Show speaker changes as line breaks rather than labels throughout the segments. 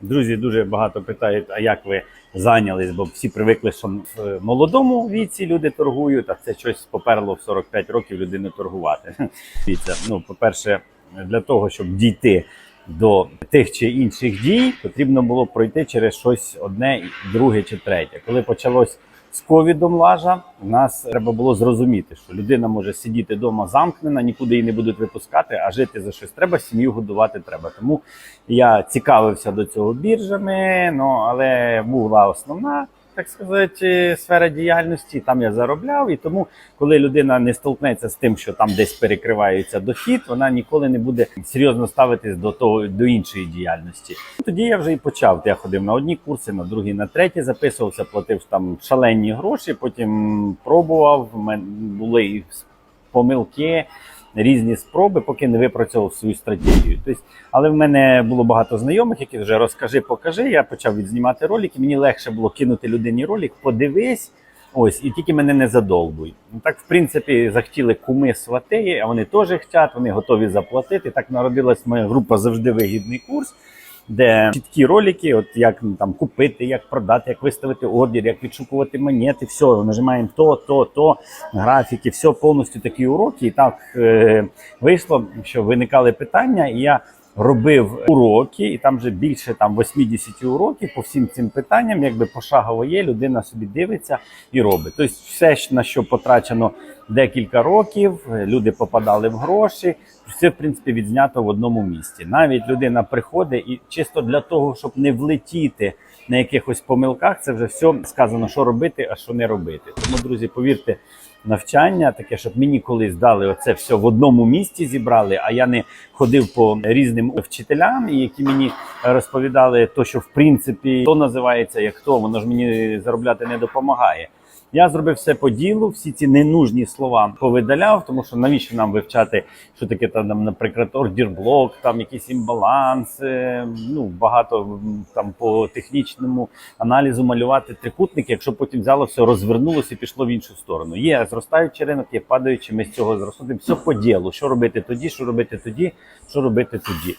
Друзі дуже багато питають, а як ви зайнялись, бо всі привикли, що в молодому віці люди торгують, а це щось поперло в 45 років людину торгувати. Ну, по-перше, для того, щоб дійти до тих чи інших дій, потрібно було пройти через щось одне, друге чи третє. Коли почалось з ковідом лажа, у нас треба було зрозуміти, що людина може сидіти вдома замкнена, нікуди її не будуть випускати, а жити за щось треба, сім'ю годувати треба. Тому я цікавився до цього біржами, ну але була основна. Так сказати, сфера діяльності, там я заробляв, і тому, коли людина не столкнеться з тим, що там десь перекривається дохід, вона ніколи не буде серйозно ставитись до того до іншої діяльності. Тоді я вже і почав. Я ходив на одні курси, на другі, на треті записувався, платив там шалені гроші. Потім пробував. в були помилки, різні спроби, поки не випрацьовував свою стратегію. Тобто, але в мене було багато знайомих, які вже розкажи, покажи. Я почав відзнімати ролики. Мені легше було кинути людині ролик, подивись. Ось, і тільки мене не задовбуй. Так, в принципі, захотіли куми свати, а вони теж хочуть, вони готові заплатити. Так народилась моя група завжди вигідний курс, де чіткі ролики, от як ну, там купити, як продати, як виставити ордер, як відшукувати монети, все, нажимаємо то, то, то, графіки, все повністю такі уроки. І так е, вийшло, що виникали питання, і я робив уроки, і там вже більше там 80 уроків по всім цим питанням, якби пошагово є, людина собі дивиться і робить. Тобто, все, на що потрачено декілька років, люди попадали в гроші. Все, в принципі, відзнято в одному місці. Навіть людина приходить і чисто для того, щоб не влетіти на якихось помилках, це вже все сказано, що робити, а що не робити. Тому, друзі, повірте, навчання таке, щоб мені колись дали оце все в одному місці зібрали, а я не ходив по різним вчителям, які мені розповідали, то що в принципі то називається як то, воно ж мені заробляти не допомагає. Я зробив все по ділу, всі ці ненужні слова повидаляв, тому що навіщо нам вивчати, що таке там, наприклад, ордерблок, там якийсь імбаланс, е, ну багато там по технічному аналізу малювати трикутники, якщо потім взяло все, розвернулося і пішло в іншу сторону. Є зростаючий ринок, є падаючий, ми з цього зростати. Все по ділу. Що робити тоді, що робити тоді, що робити тоді.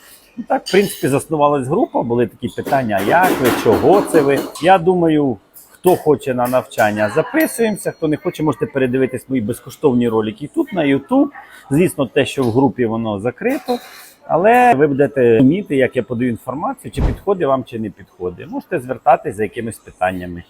Так, в принципі, заснувалась група, були такі питання: як ви, чого це ви? Я думаю. Хто хоче на навчання, записуємося. Хто не хоче, можете передивитись мої безкоштовні ролики тут на YouTube. Звісно, те, що в групі воно закрито. Але ви будете розуміти, як я подаю інформацію, чи підходить вам, чи не підходить. Можете звертатись за якимись питаннями.